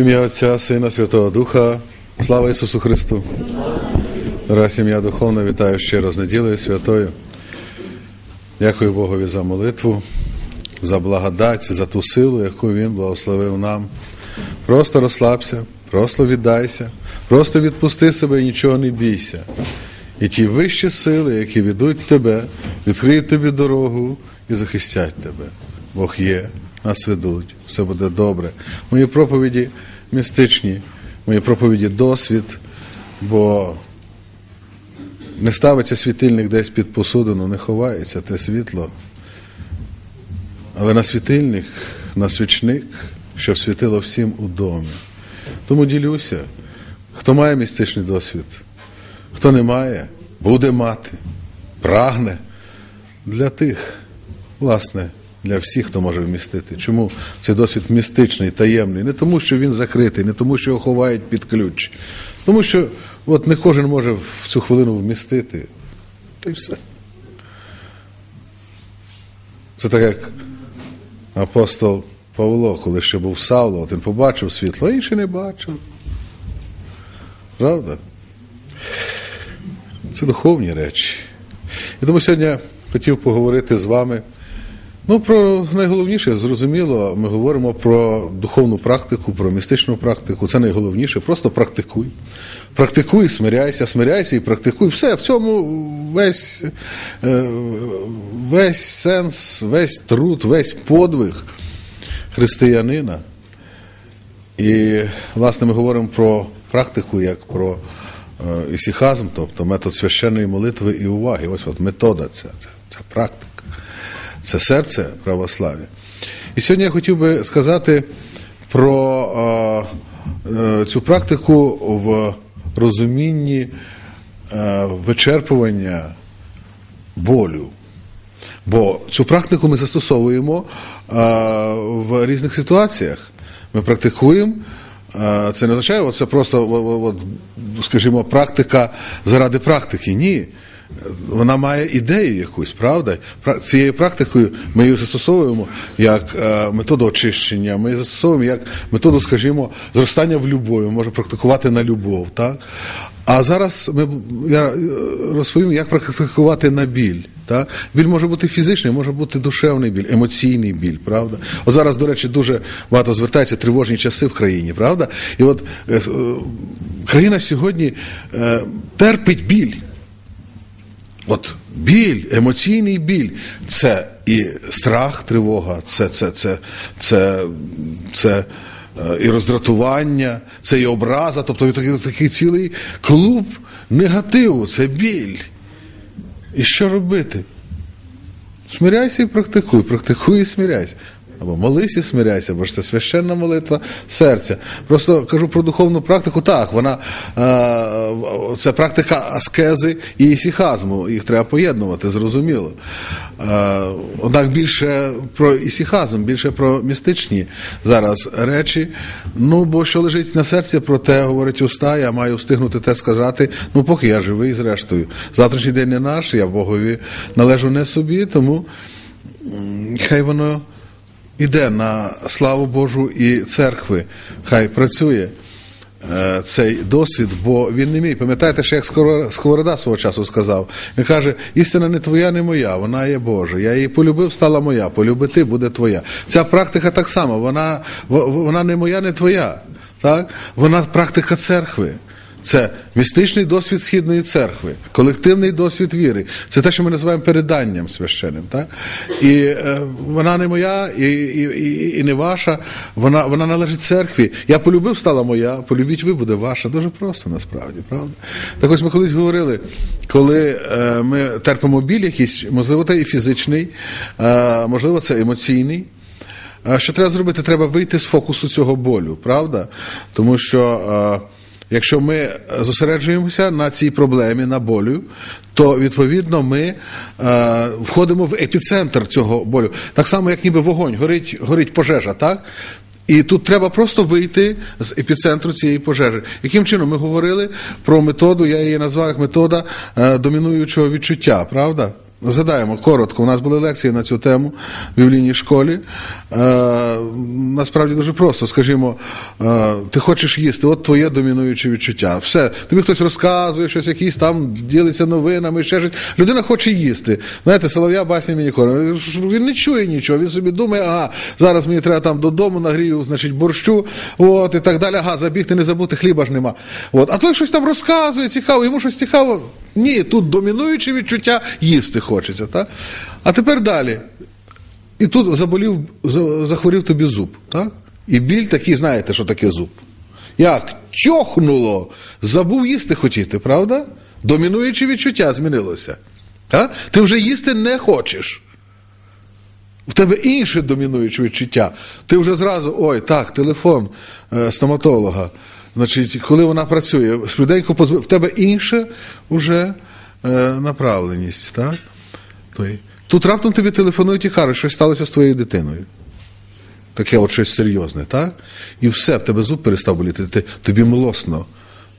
Ім'я Отця, Сина, Святого Духа, слава Ісусу Христу. Дорога сім'я духовна, вітаю щиро з неділею святою. Дякую Богові за молитву, за благодать, за ту силу, яку Він благословив нам. Просто розслабся, просто віддайся, просто відпусти себе і нічого не бійся. І ті вищі сили, які ведуть тебе, відкриють тобі дорогу і захистять тебе. Бог є, нас ведуть, все буде добре. Мої проповіді містичні, мої проповіді досвід, бо не ставиться світильник десь під посудину, не ховається те світло. Але на світильник, на свічник, щоб світило всім у домі. Тому ділюся, хто має містичний досвід, хто не має, буде мати, прагне для тих, власне, для всіх, хто може вмістити. Чому цей досвід містичний, таємний? Не тому, що він закритий, не тому, що його ховають під ключ. Тому що от не кожен може в цю хвилину вмістити. Та й все. Це так як апостол Павло, коли ще був Савло, от він побачив світло, а інший не бачив. Правда? Це духовні речі. І тому сьогодні хотів поговорити з вами. Ну, про найголовніше, зрозуміло, ми говоримо про духовну практику, про містичну практику. Це найголовніше. Просто практикуй. Практикуй, смиряйся, смиряйся і практикуй. Все, в цьому весь, весь сенс, весь труд, весь подвиг християнина. І, власне, ми говоримо про практику як про ісіхазм, тобто метод священної молитви і уваги. Ось от метода ця, ця, ця практика. Це серце православ'я. І сьогодні я хотів би сказати про е, цю практику в розумінні е, вичерпування болю. Бо цю практику ми застосовуємо е, в різних ситуаціях. Ми практикуємо. Це не означає, це просто, скажімо, практика заради практики. Ні вона має ідею якусь, правда? Цією практикою ми її застосовуємо як методу очищення, ми її застосовуємо як методу, скажімо, зростання в любові, може практикувати на любов. так? А зараз ми, я розповім, як практикувати на біль. Так? Біль може бути фізичний, може бути душевний біль, емоційний біль, правда? От зараз, до речі, дуже багато звертається тривожні часи в країні, правда? І от е, країна сьогодні е, терпить біль. От біль, емоційний біль це і страх, тривога, це це, це, це, це і роздратування, це і образа, тобто такий, такий цілий клуб негативу, це біль. І що робити? Смиряйся і практикуй, практикуй і смиряйся. Або молись і смиряйся, бо ж це священна молитва серця. Просто кажу про духовну практику. Так, вона це практика аскези і ісіхазму. Їх треба поєднувати, зрозуміло. Однак більше про ісіхазм, більше про містичні зараз речі. Ну, бо що лежить на серці, про те говорить уста, я маю встигнути те сказати. Ну, поки я живий, зрештою. Завтрашній день не наш, я Богові належу не собі, тому хай воно іде на славу Божу і церкви, хай працює е, цей досвід, бо він не мій. Пам'ятаєте, що як Сковорода свого часу сказав, він каже: істина не твоя, не моя, вона є Божа. Я її полюбив, стала моя, полюбити буде твоя. Ця практика так само, вона, вона не моя, не твоя. Так? Вона практика церкви. Це містичний досвід Східної церкви, колективний досвід віри. Це те, що ми називаємо переданням священним. Так? І е, вона не моя і і, і, не ваша, вона вона належить церкві. Я полюбив, стала моя, полюбіть ви буде ваша. Дуже просто насправді, правда? Так ось ми колись говорили, коли е, ми терпимо біль якийсь, можливо, це і фізичний, е, можливо, це емоційний. Що треба зробити? Треба вийти з фокусу цього болю, правда? Тому що. Якщо ми зосереджуємося на цій проблемі, на болю, то відповідно ми е, входимо в епіцентр цього болю. Так само, як ніби вогонь, горить, горить пожежа, так? І тут треба просто вийти з епіцентру цієї пожежі. Яким чином ми говорили про методу, я її назвав як метода е, домінуючого відчуття, правда? Згадаємо коротко, у нас були лекції на цю тему в біблійній школі. Е, насправді дуже просто. Скажімо, е, ти хочеш їсти, от твоє домінуюче відчуття. Все, тобі хтось розказує, щось якісь там ділиться новинами, ще щось. Людина хоче їсти. Знаєте, Солов'я басні мені кормить. Він не чує нічого, він собі думає, ага, зараз мені треба там додому нагрію, значить, борщу, от, і так далі. Ага, забігти, не забути, хліба ж нема. От. А той щось там розказує, цікаво, йому щось цікаво. Ні, тут домінуюче відчуття їсти хочеться. Так? А тепер далі. І тут заболів, захворів тобі зуб. Так? І біль такий, знаєте, що таке зуб. Як чохнуло, забув їсти хотіти, правда? Домінуюче відчуття змінилося. А? Ти вже їсти не хочеш. В тебе інше домінуюче відчуття. Ти вже зразу, ой, так, телефон е, стоматолога. Значить, коли вона працює, швиденько позв... в тебе інша вже е, направленість. так? Той. Тут раптом тобі телефонують і кажуть, що сталося з твоєю дитиною. Таке от щось серйозне, так? І все, в тебе зуб перестав боліти, ти, тобі милосно.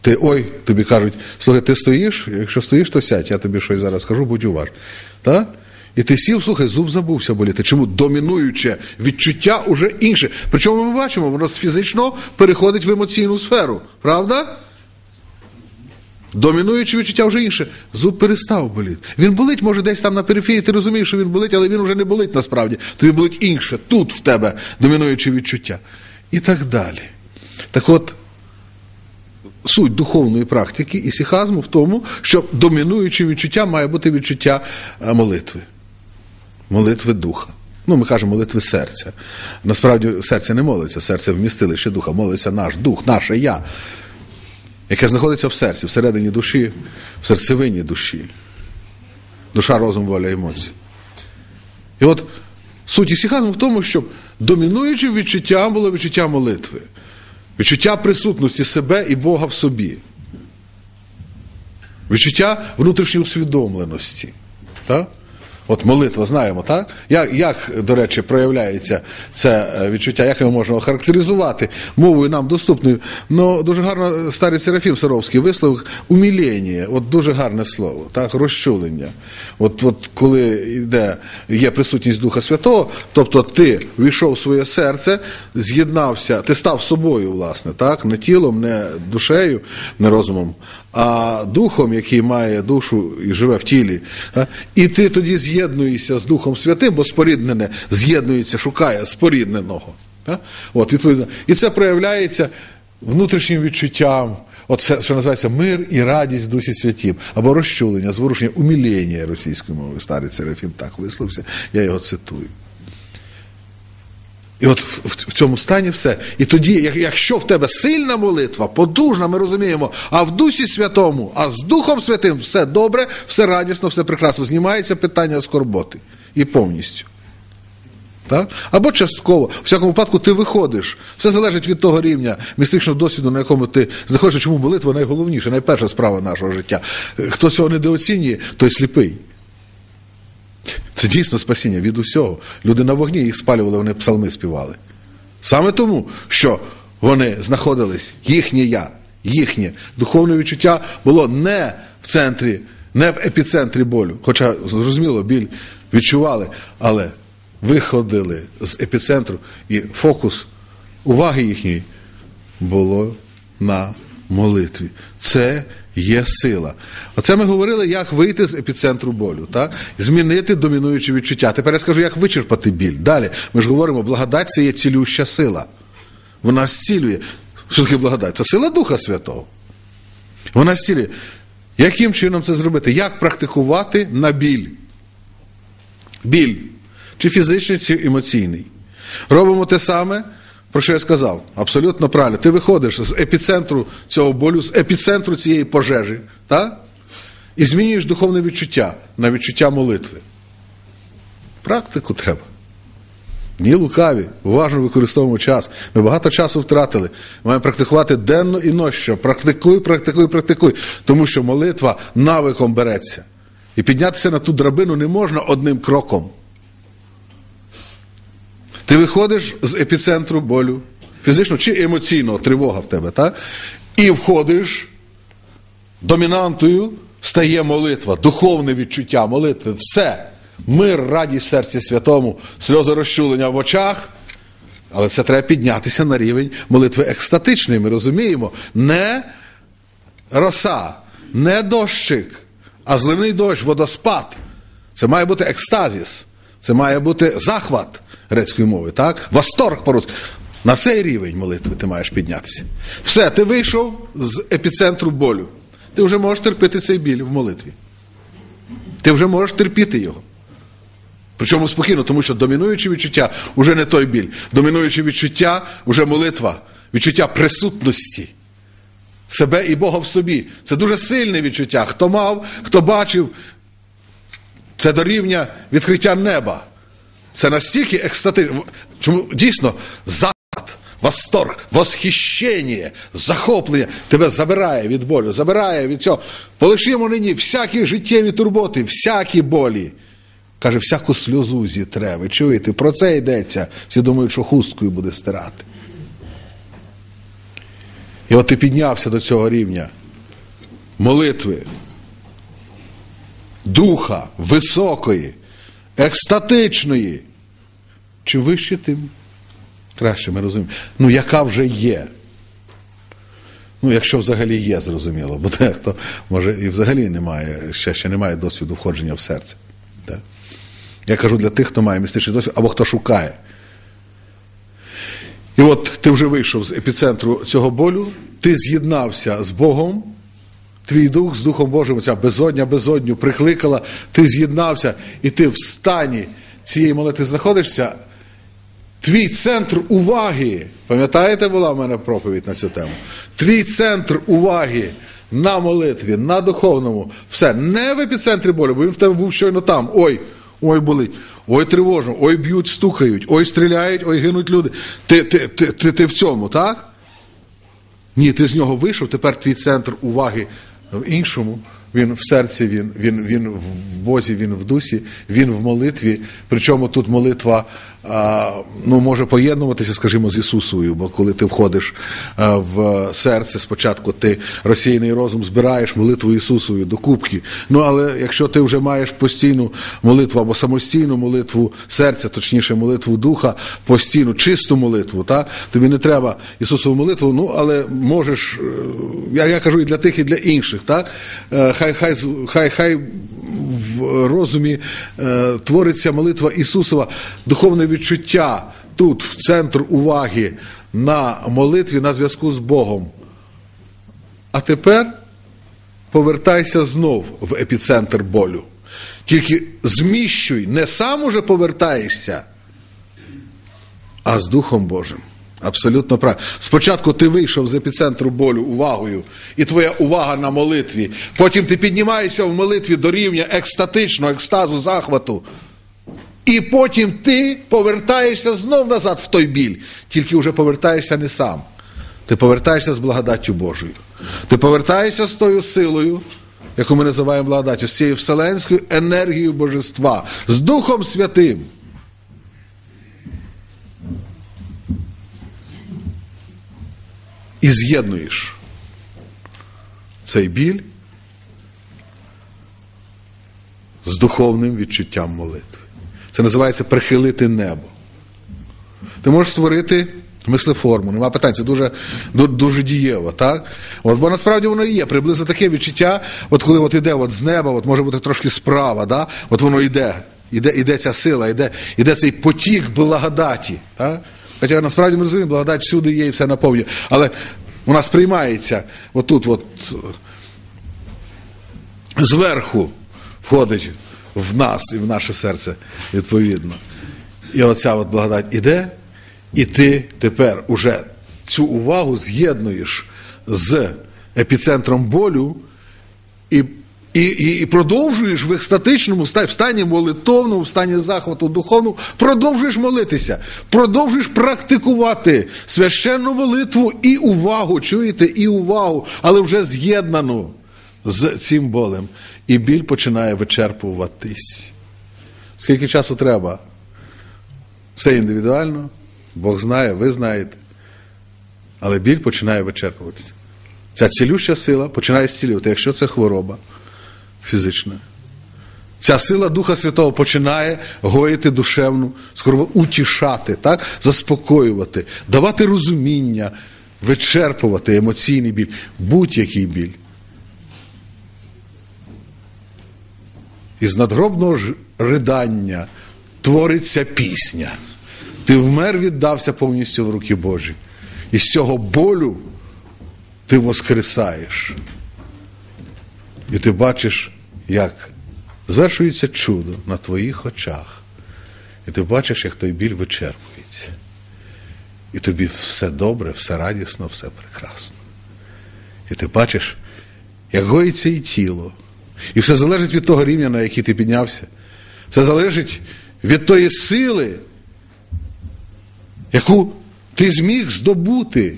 Ти ой, тобі кажуть, слухай, ти стоїш, якщо стоїш, то сядь, я тобі щось зараз скажу, будь уважний. Так? І ти сів, слухай, зуб забувся боліти. Чому домінуюче відчуття уже інше. Причому ми бачимо, воно фізично переходить в емоційну сферу. Правда? Домінуюче відчуття вже інше. Зуб перестав боліти. Він болить, може, десь там на периферії, ти розумієш, що він болить, але він вже не болить насправді. Тобі болить інше. Тут в тебе домінуюче відчуття. І так далі. Так от, суть духовної практики і сіхазму в тому, що домінуючим відчуттям має бути відчуття е, молитви молитви духа. Ну, ми кажемо молитви серця. Насправді серце не молиться, серце вмістилище духа, молиться наш дух, наше я, яке знаходиться в серці, всередині душі, в серцевині душі. Душа, розум, воля, емоції. І от суть ісіхазму в тому, щоб домінуючим відчуттям було відчуття молитви, відчуття присутності себе і Бога в собі, відчуття внутрішньої усвідомленості. Так? От молитва, знаємо, так? Як, як, до речі, проявляється це е, відчуття, як його можна охарактеризувати мовою нам доступною. Ну, дуже гарно старий Серафім Саровський висловив умілення, от дуже гарне слово, так, розчулення. От от коли йде, є присутність Духа Святого, тобто ти війшов в своє серце, з'єднався, ти став собою, власне, так, не тілом, не душею, не розумом, а духом, який має душу і живе в тілі. І ти тоді з'єднуєшся з Духом Святим, бо споріднене з'єднується, шукає спорідненого. От, відповідно. І це проявляється внутрішнім відчуттям. Оце, що називається мир і радість в Дусі Святім, або розчулення, зворушення, умілення російською мовою. Старий Серафім так висловився, я його цитую. І от в, в, в цьому стані все. І тоді, якщо в тебе сильна молитва, подужна, ми розуміємо, а в Дусі Святому, а з Духом Святим все добре, все радісно, все прекрасно. Знімається питання скорботи. І повністю. Так? Або частково. У всякому випадку ти виходиш. Все залежить від того рівня містичного досвіду, на якому ти знаходишся, чому молитва найголовніша, найперша справа нашого життя. Хто цього недооцінює, той сліпий. Це дійсно спасіння від усього. Люди на вогні їх спалювали, вони псалми співали. Саме тому, що вони знаходились, їхнє я, їхнє духовне відчуття було не в центрі, не в епіцентрі болю. Хоча, зрозуміло, біль відчували, але виходили з епіцентру, і фокус уваги їхньої було на молитві. Це є сила. Оце ми говорили, як вийти з епіцентру болю, так? змінити домінуючі відчуття. Тепер я скажу, як вичерпати біль. Далі ми ж говоримо, благодать це є цілюща сила. Вона зцілює. Що таке благодать? Це сила Духа Святого. Вона зцілює. Яким чином це зробити? Як практикувати на біль? Біль. Чи фізичний, чи емоційний. Робимо те саме. Про що я сказав? Абсолютно правильно. Ти виходиш з епіцентру цього болю, з епіцентру цієї пожежі, так? і змінюєш духовне відчуття на відчуття молитви. Практику треба. Ні лукаві, уважно використовуємо час. Ми багато часу втратили. Маємо практикувати денно і нощо. Практикуй, практикуй, практикуй. Тому що молитва навиком береться. І піднятися на ту драбину не можна одним кроком. Ти виходиш з епіцентру болю, фізично чи емоційно, тривога в тебе, так? і входиш домінантою стає молитва, духовне відчуття молитви, все. Мир, радість в серці святому, сльози розчулення в очах. Але це треба піднятися на рівень молитви екстатичної. Ми розуміємо, не роса, не дощик, а зливний дощ, водоспад. Це має бути екстазіс, це має бути захват грецької мови, так? Восторг по-русски. На цей рівень молитви ти маєш піднятися. Все, ти вийшов з епіцентру болю. Ти вже можеш терпіти цей біль в молитві. Ти вже можеш терпіти його. Причому спокійно, тому що домінуюче відчуття вже не той біль. Домінуюче відчуття вже молитва, відчуття присутності себе і Бога в собі. Це дуже сильне відчуття. Хто мав, хто бачив, це до рівня відкриття неба. Це настільки екстатично. Чому дійсно захват, восторг, восхищення, захоплення тебе забирає від болю, забирає від цього. Полишимо нині всякі життєві турботи, всякі болі. Каже, всяку сльозу зітре. Ви чуєте? Про це йдеться. Всі думають, що хусткою буде стирати. І от ти піднявся до цього рівня молитви, духа високої, екстатичної. Чим вище, тим краще ми розуміємо. Ну, яка вже є. Ну, якщо взагалі є, зрозуміло, бо дехто, може, і взагалі немає, ще, ще немає досвіду входження в серце. Так? Я кажу для тих, хто має містичний досвід, або хто шукає. І от ти вже вийшов з епіцентру цього болю, ти з'єднався з Богом, твій дух з Духом Божим, ця безодня безодню прикликала, ти з'єднався, і ти в стані цієї молитви знаходишся. Твій центр уваги, пам'ятаєте, була в мене проповідь на цю тему? Твій центр уваги на молитві, на духовному, все, не в епіцентрі болю, бо він в тебе був щойно там. Ой, ой, болить, ой, тривожно, ой, б'ють, стукають, ой, стріляють, ой, гинуть люди. Ти, ти, ти, ти, ти в цьому, так? Ні, ти з нього вийшов, тепер твій центр уваги в іншому. Він в серці, він він, він в Бозі, він в дусі, він в молитві. Причому тут молитва ну, може поєднуватися, скажімо, з Ісусою, бо коли ти входиш в серце, спочатку ти розсіяний розум збираєш молитву Ісусою до кубки. Ну, але якщо ти вже маєш постійну молитву або самостійну молитву серця, точніше, молитву духа, постійну, чисту молитву, та, тобі не треба Ісусову молитву, ну, але можеш, я, я кажу і для тих, і для інших, так? Хай хай хай хай в розумі е, твориться молитва Ісусова, духовне відчуття тут, в центр уваги на молитві на зв'язку з Богом. А тепер повертайся знов в епіцентр болю. Тільки зміщуй, не сам уже повертаєшся, а з Духом Божим. Абсолютно правильно. Спочатку ти вийшов з епіцентру болю увагою, і твоя увага на молитві. Потім ти піднімаєшся в молитві до рівня екстатичного, екстазу, захвату. І потім ти повертаєшся знов назад в той біль. Тільки вже повертаєшся не сам. Ти повертаєшся з благодаттю Божою. Ти повертаєшся з тою силою, яку ми називаємо благодаттю, з цією вселенською енергією Божества, з Духом Святим. І з'єднуєш цей біль з духовним відчуттям молитви. Це називається прихилити небо. Ти можеш створити мислеформу, нема питань, це дуже дуже дієво. так? От, Бо насправді воно і є. Приблизно таке відчуття, от коли от іде от з неба, от може бути трошки справа, да? от воно йде, іде, іде ця сила, іде, іде цей потік благодаті. Так? Хоча насправді ми розуміємо, благодать всюди є і все наповнює. Але вона сприймається отут, от зверху входить в нас і в наше серце відповідно. І оця от благодать іде, і ти тепер уже цю увагу з'єднуєш з епіцентром болю. і і і, і продовжуєш в екстатичному в стані молитовному, в стані захвату духовному, продовжуєш молитися, продовжуєш практикувати священну молитву і увагу, чуєте, і увагу, але вже з'єднану з цим болем. І біль починає вичерпуватись. Скільки часу треба? Все індивідуально, Бог знає, ви знаєте. Але біль починає вичерпуватися. Ця цілюща сила починає зцілювати, якщо це хвороба фізична. Ця сила Духа Святого починає гоїти душевну скорбу, утішати, так? заспокоювати, давати розуміння, вичерпувати емоційний біль, будь-який біль. Із надгробного ридання твориться пісня. Ти вмер, віддався повністю в руки Божі. І з цього болю ти воскресаєш. І ти бачиш, як звершується чудо на твоїх очах. І ти бачиш, як той біль вичерпується. І тобі все добре, все радісно, все прекрасно. І ти бачиш, як гоїться і тіло. І все залежить від того рівня, на який ти піднявся. Все залежить від тої сили, яку ти зміг здобути.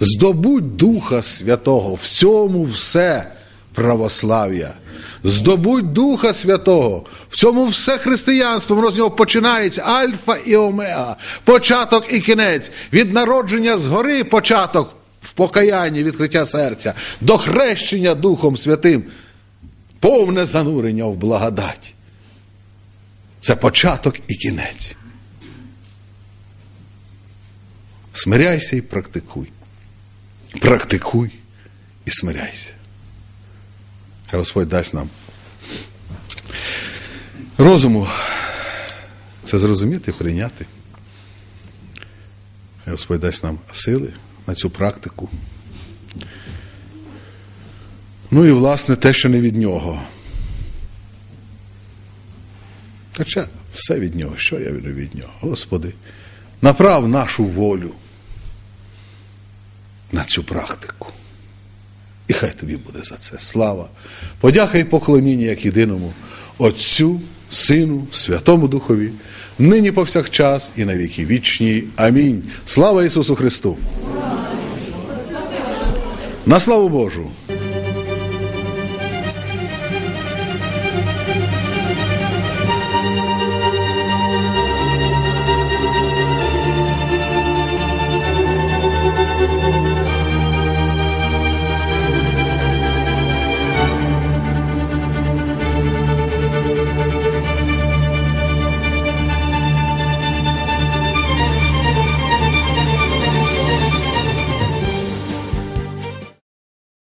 Здобудь Духа Святого. В цьому все православ'я. Здобудь Духа Святого. В цьому все християнство, воно з нього починається. Альфа і Омега, початок і кінець. Від народження згори початок в покаянні, відкриття серця, до хрещення Духом Святим, повне занурення в благодать. Це початок і кінець. Смиряйся і практикуй. Практикуй і смиряйся. Хай Господь дасть нам розуму це зрозуміти, прийняти. Хай Господь дасть нам сили на цю практику. Ну і, власне, те, що не від нього. Хоча все від нього, що я вірю від нього? Господи, направ нашу волю на цю практику. І хай тобі буде за це слава. Подяка і поклоніння як єдиному Отцю, Сину, Святому Духові, нині повсякчас і на віки вічні. Амінь. Слава Ісусу Христу! На славу Божу!